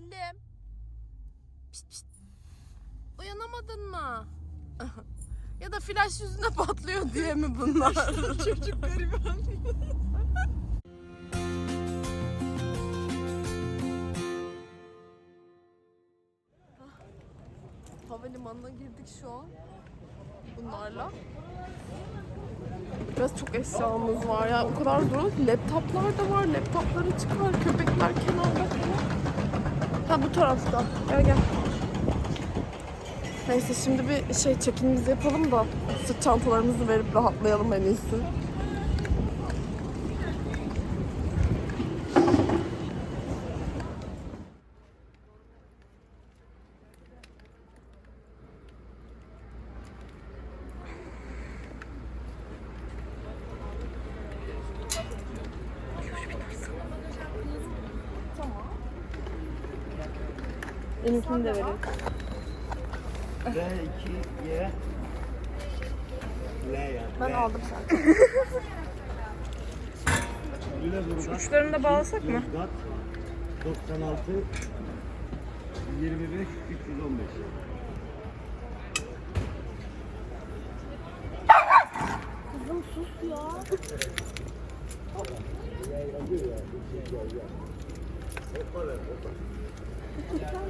Selim. Pişt, pişt. Uyanamadın mı? ya da flash yüzüne patlıyor diye mi bunlar? Çocuk gariban. Havalimanına girdik şu an. Bunlarla. Biraz çok eşyamız var ya. O kadar zor. Laptoplar da var. Laptopları çıkar. Köpekler kenarda falan. Ha bu tarafta. Gel gel. Neyse şimdi bir şey check-in'imizi yapalım da sırt çantalarımızı verip rahatlayalım en iyisi. Benimkini de verin. B2 Y L yani. Ben aldım zaten. Lüleburgaz. Uçlarını da bağlasak mı? Yozgat, 96 25 315. Kızım sus ya.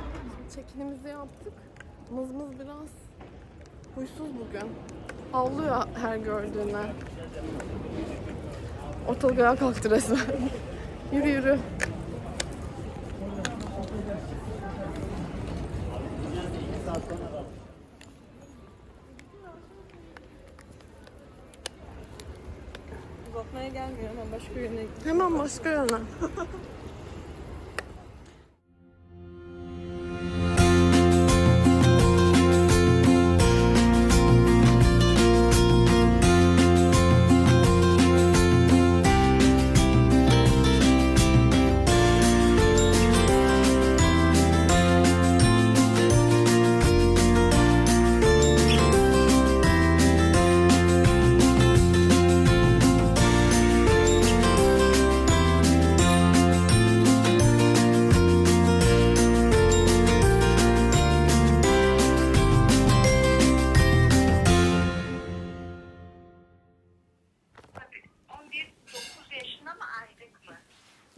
Çekinimizi yaptık. Mızmız biraz huysuz bugün. Havlıyor her gördüğüne. Ortalık ayağa kalktı resmen. yürü yürü. Uzatmaya gelmiyor ama başka yöne. Hemen başka yöne.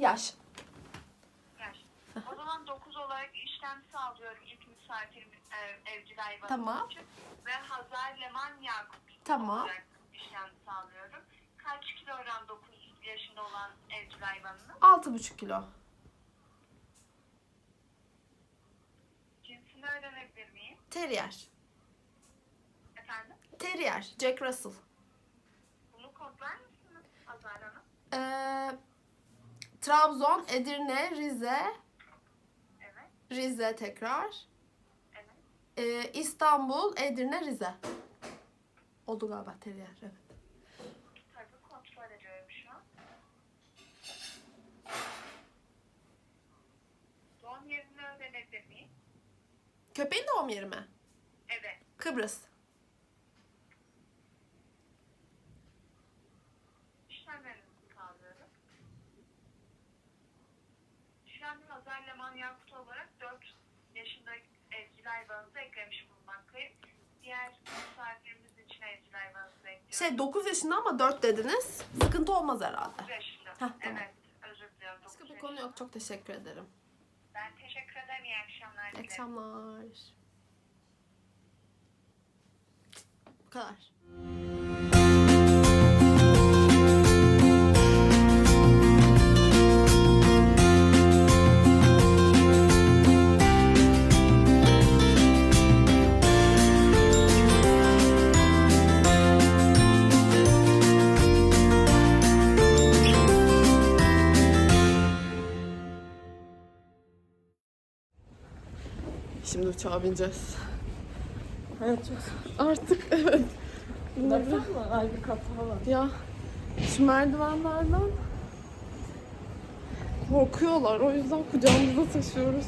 Yaş. Yaş. O zaman 9 olarak işlem sağlıyorum ilk misafirim e, evcil hayvanım Tamam. için. Ve Hazar Leman Yakup Tamam. olarak işlem sağlıyorum. Kaç kilogram 9 yaşında olan evcil hayvanınız? 6,5 kilo. Cinsini öğrenebilir miyim? Terrier. Efendim? Terrier. Jack Russell. Bunu kodlar mısınız Hazar Hanım? Ee, Trabzon, Edirne, Rize, Evet. Rize tekrar. Evet. Ee, İstanbul, Edirne, Rize. Oldu galiba Terrier. Evet. Tabii kontrol ediyorum şu an. Doğum yerini öğrenebilir miyim? Köpeğin doğum yeri mi? Evet. Kıbrıs. İşlemlerinizi sağlıyorum. Şu an Hazar Leman Yakut olarak 4 yaşında evcil hayvanınızı eklemiş bulunmaktayım. Diğer misafirimiz için evcil hayvanınızı ekliyorum. Şey 9 yaşında ama 4 dediniz. Sıkıntı olmaz herhalde. 9 yaşında. Heh, tamam. Evet. Özür diliyorum. Başka 9 bir konu yok. Çok teşekkür ederim. Ben teşekkür ederim. İyi akşamlar İyi akşamlar. Bu kadar. Uçağa bineceğiz. Evet çok Artık evet. Baksana mı? Ay bir kat falan. Ya şu merdivenlerden korkuyorlar. O yüzden kucağımızda taşıyoruz.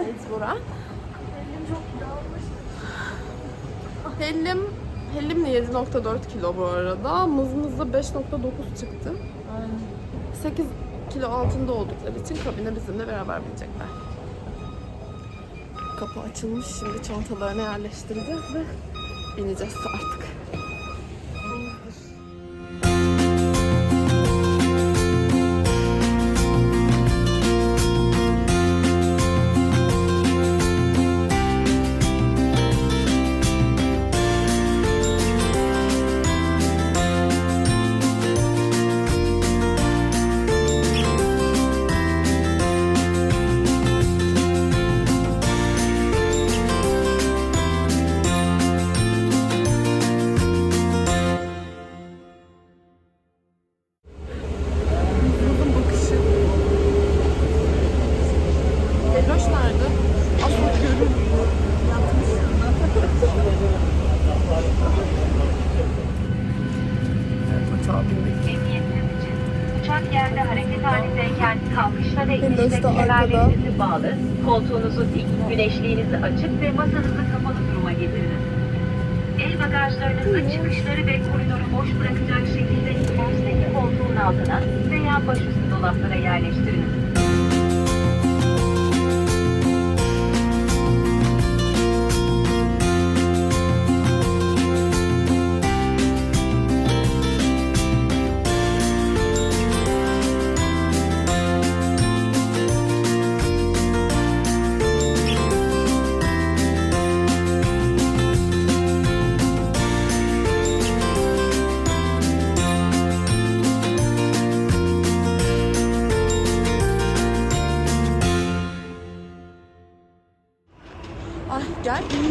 Evet Bora. Hellim Hellim de 7.4 kilo bu arada. Mızmız da 5.9 çıktı. Aynen. 8 kilo altında oldukları için kabine bizimle beraber binecekler. Kapı açılmış. Şimdi çantalarını yerleştireceğiz ve bineceğiz artık. Kemerlerinizi bağlı, koltuğunuzu dik, güneşliğinizi açık ve masanızı kapalı duruma getiriniz. El bagajlarınızı çıkışları ve koridoru boş bırakacak şekilde üstteki koltuğun altına veya başüstü dolaplara yerleştiriniz.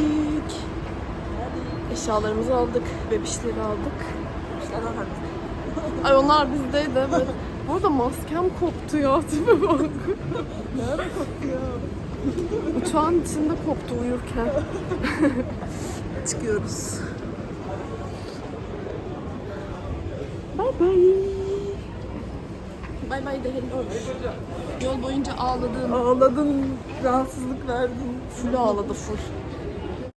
Geldik. Eşyalarımızı aldık. Bebişleri aldık. Ay onlar bizdeydi evet. Bu arada maskem koptu ya tipe bak. Nerede koktu ya? Uçağın içinde koptu uyurken. Çıkıyoruz. Bye bye. Bye bye de hello. Yol boyunca ağladın. Ağladın, rahatsızlık verdin. Full ağladı full.